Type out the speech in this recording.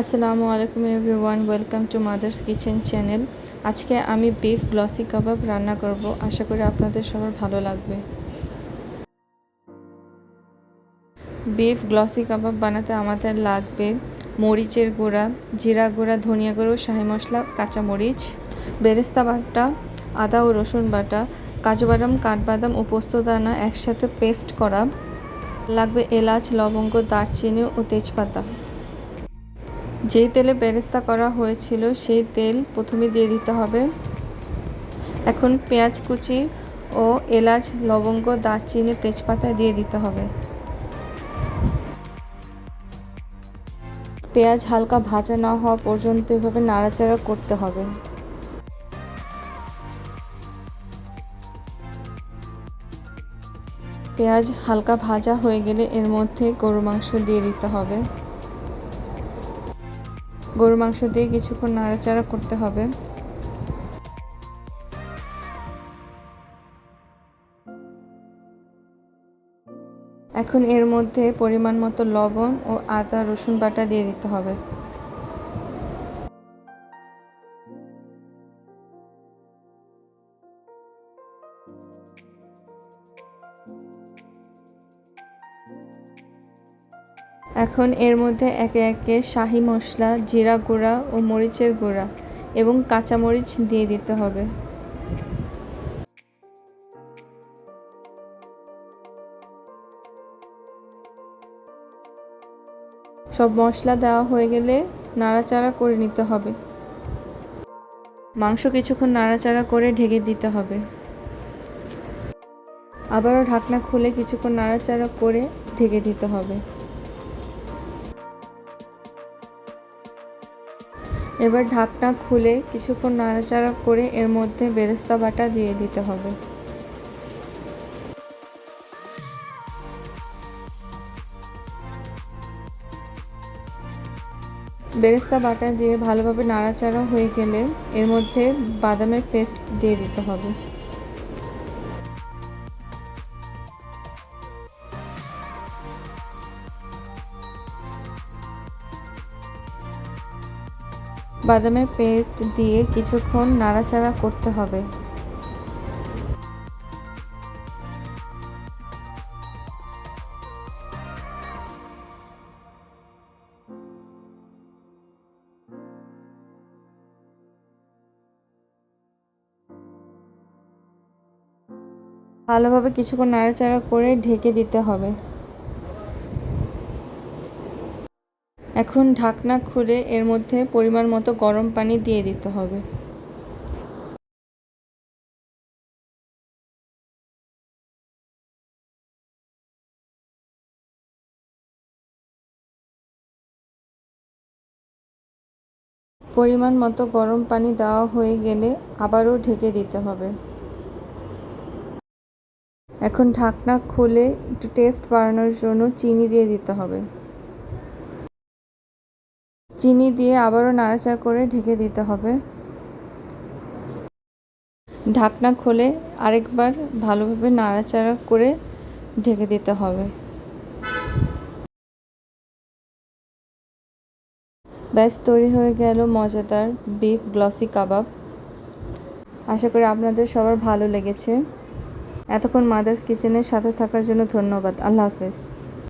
আসসালামু আলাইকুম everyone, welcome to mother's kitchen channel. আজকে আমি বিফ গ্লসি কাবাব রান্না করব। আশা করি আপনাদের সবার ভালো লাগবে। বিফ গ্লসি কাবাব বানাতে আমাদের লাগবে মরিচের গুঁড়া, জিরা গুঁড়া, ধনিয়া গুঁড়ো, শাহি মশলা কাঁচা মরিচ বেরেস্তা বাটা, আদা ও রসুন বাটা, কাজু বাদাম, কাঠবাদাম ও পোস্তদানা একসাথে পেস্ট করা। লাগবে এলাচ, লবঙ্গ, দারচিনি ও তেজপাতা। যেই তেলে বেরেস্তা করা হয়েছিল, সেই তেল প্রথমে দিয়ে দিতে হবে। এখন পেঁয়াজ কুচি ও এলাচ, লবঙ্গ, দারচিনি, তেজপাতা দিয়ে দিতে হবে। পেঁয়াজ হালকা ভাজা না হওয়া পর্যন্ত এভাবে নাড়াচাড়া করতে হবে। পেঁয়াজ হালকা ভাজা হয়ে গেলে এর মধ্যে গরু মাংস দিয়ে দিতে হবে। গরু মাংস দিয়ে কিছুক্ষণ নাড়াচাড়া করতে হবে। এখন এর মধ্যে পরিমাণ মতো লবণ ও আদা, রসুন বাটা দিয়ে দিতে হবে। এখন এর মধ্যে একে একে শাহি মশলা, জিরা গুঁড়া ও মরিচের গুঁড়া এবং কাঁচা মরিচ দিয়ে দিতে হবে। সব মশলা দেওয়া হয়ে গেলে নাড়াচাড়া করে নিতে হবে। মাংস কিছুক্ষণ নাড়াচাড়া করে ঢেকে দিতে হবে। আবারও ঢাকনা খুলে কিছুক্ষণ নাড়াচাড়া করে ঢেকে দিতে হবে। এবার ঢাকনা খুলে কিছুক্ষণ নাড়াচাড়া করে এর মধ্যে বেরেস্তা বাটা দিয়ে দিতে হবে। বেরেস্তা বাটা দিয়ে ভালোভাবে নাড়াচাড়া হয়ে গেলে এর মধ্যে বাদামের পেস্ট দিয়ে দিতে হবে। বাদামের পেস্ট দিয়ে কিছুক্ষণ নাড়াচাড়া করতে হবে। ভালোভাবে কিছুক্ষণ নাড়াচাড়া করে ঢেকে দিতে হবে। এখন ঢাকনা খুলে এর মধ্যে পরিমাণ মতো গরম পানি দিয়ে দিতে হবে। পরিমাণ মতো গরম পানি দেওয়া হয়ে গেলে আবারও ঢেকে দিতে হবে। এখন ঢাকনা খুলে একটু টেস্ট বাড়ানোর জন্য চিনি দিয়ে দিতে হবে। চিনি দিয়ে আবারও নাড়াচাড়া করে ঢেকে দিতে হবে। ঢাকনা খুলে আরেকবার ভালোভাবে নাড়াচাড়া করে ঢেকে দিতে হবে। ব্যাস, তৈরি হয়ে গেল মজাদার বিফ গ্লসি কাবাব। আশা করি আপনাদের সবার ভালো লেগেছে। এতক্ষণ মাদার্স কিচেনের সাথে থাকার জন্য ধন্যবাদ। আল্লাহ হাফেজ।